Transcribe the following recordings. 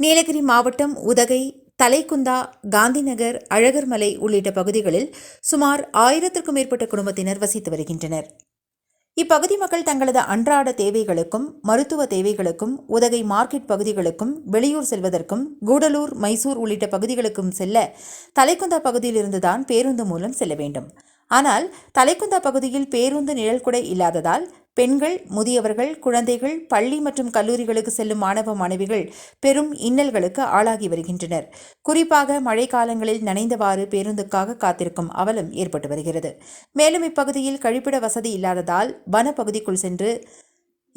நீலகிரி மாவட்டம் உதகை தலைக்குந்தா காந்திநகர் அழகர்மலை உள்ளிட்ட பகுதிகளில் சுமார் ஆயிரத்திற்கும் மேற்பட்ட குடும்பத்தினர் வசித்து வருகின்றனர். இப்பகுதி மக்கள் தங்களது அன்றாட தேவைகளுக்கும் மருத்துவ தேவைகளுக்கும் உதகை மார்க்கெட் பகுதிகளுக்கும் வெளியூர் செல்வதற்கும் கூடலூர் மைசூர் உள்ளிட்ட பகுதிகளுக்கும் செல்ல தலைக்குந்தா பகுதியிலிருந்துதான் பேருந்து மூலம் செல்ல வேண்டும். ஆனால் தலைக்குந்தா பகுதியில் பேருந்து நிழல்குடை இல்லாததால் பெண்கள் முதியவர்கள் குழந்தைகள் பள்ளி மற்றும் கல்லூரிகளுக்கு செல்லும் மாணவ மாணவிகள் பெரும் இன்னல்களுக்கு ஆளாகி வருகின்றனர். குறிப்பாக மழைக்காலங்களில் நனைந்தவாறு பேருந்துக்காக காத்திருக்கும் அவலம் ஏற்பட்டு வருகிறது. மேலும் இப்பகுதியில் கழிப்பிட வசதி இல்லாததால் வனப்பகுதிக்குள் சென்று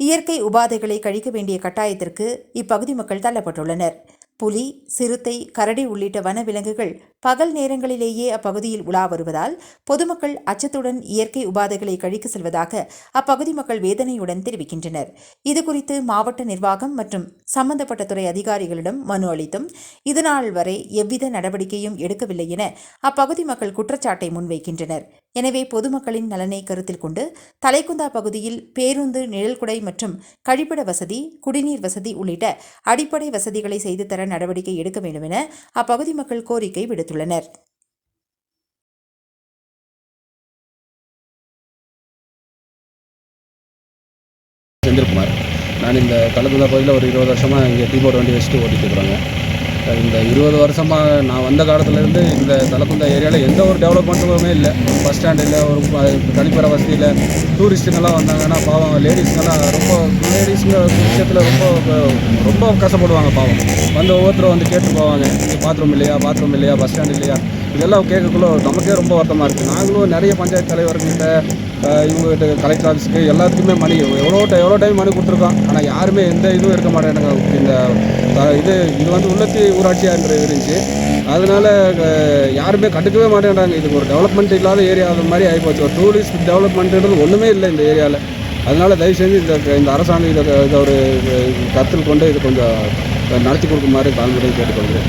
இயற்கை உபாதைகளை கழிக்க வேண்டிய கட்டாயத்திற்கு இப்பகுதி மக்கள் தள்ளப்பட்டுள்ளனர். புலி சிறுத்தை கரடி உள்ளிட்ட வனவிலங்குகள் பகல் நேரங்களிலேயே அப்பகுதியில் உலா வருவதால் பொதுமக்கள் அச்சத்துடன் இயற்கை உபாதைகளை கழிக்க செல்வதாக அப்பகுதி மக்கள் வேதனையுடன் தெரிவிக்கின்றனர். இதுகுறித்து மாவட்ட நிர்வாகம் மற்றும் சம்பந்தப்பட்ட துறை அதிகாரிகளிடம் மனு அளித்தும் இதுநாள் வரை எவ்வித நடவடிக்கையும் எடுக்கவில்லை என அப்பகுதி மக்கள் குற்றச்சாட்டை முன்வைக்கின்றனர். எனவே பொதுமக்களின் நலனை கருத்தில் கொண்டு தலைக்குந்தா பகுதியில் பேருந்து நிழல்குடை மற்றும் கழிப்பிட வசதி குடிநீர் வசதி உள்ளிட்ட அடிப்படை வசதிகளை செய்து தர நடவடிக்கை எடுக்க வேண்டும் என அப்பகுதி மக்கள் கோரிக்கை விடுத்துள்ளனர். செந்தில்குமார். நான் இந்த தலகுந்தா பகுதியில் ஒரு இருபது வருஷமாக இங்கே கீபோர்டு வண்டி வச்சுட்டு ஓட்டிட்டு இருக்கிறாங்க. இந்த இருபது வருஷமாக நான் வந்த காலத்துலேருந்து இந்த தலகுந்தா ஏரியாவில் எந்த ஒரு டெவலப்மெண்ட்டுமே இல்லை. பஸ் ஸ்டாண்ட் இல்லை ஒரு தனிப்பற வசதியில் டூரிஸ்ட்டுங்கெல்லாம் வந்தாங்கன்னா பாவம் லேடிஸுங்கெல்லாம் ரொம்ப லேடிஸுங்க விஷயத்தில் ரொம்ப ரொம்ப கஷ்டப்படுவாங்க பாவம். வந்து ஒவ்வொருத்தரும் வந்து கேட்டு போவாங்க இங்கே பாத்ரூம் இல்லையா பாத்ரூம் இல்லையா பஸ் ஸ்டாண்ட் இல்லையா? இதெல்லாம் கேட்கக்குள்ள நமக்கே ரொம்ப வருத்தமாக இருக்குது நாங்களும் நிறைய பஞ்சாயத்து தலைவர்கிட்ட இவங்ககிட்ட கலெக்டர் ஆஃபீஸ்க்கு எல்லாத்துக்குமே மணி எவ்வளோ ti- எவ்வளோ டைம் மணி கொடுத்துருக்கோம் ஆனால் யாருமே எந்த இதுவும் இருக்க மாட்டேங்கிறாங்க இந்த இது இது வந்து உள்ளத்தி ஊராட்சியாக இருந்துச்சு. அதனால் யாருமே கண்டுக்கவே மாட்டேங்கிறாங்க இதுக்கு ஒரு டெவலப்மெண்ட் இல்லாத ஏரியா அது மாதிரி ஆகிப்போச்சு ஒரு டூரிஸ்ட் டெவலப்மெண்ட்டுன்றது ஒன்றுமே இல்லை இந்த ஏரியாவில் அதனால் தயவு செஞ்சு இந்த இந்த அரசாங்கம் இதை இதை ஒரு கருத்தில் கொண்டு இது கொஞ்சம் நடத்தி கொடுக்குமாறு தாழ்மையை கேட்டுக்கொள்கிறேன்.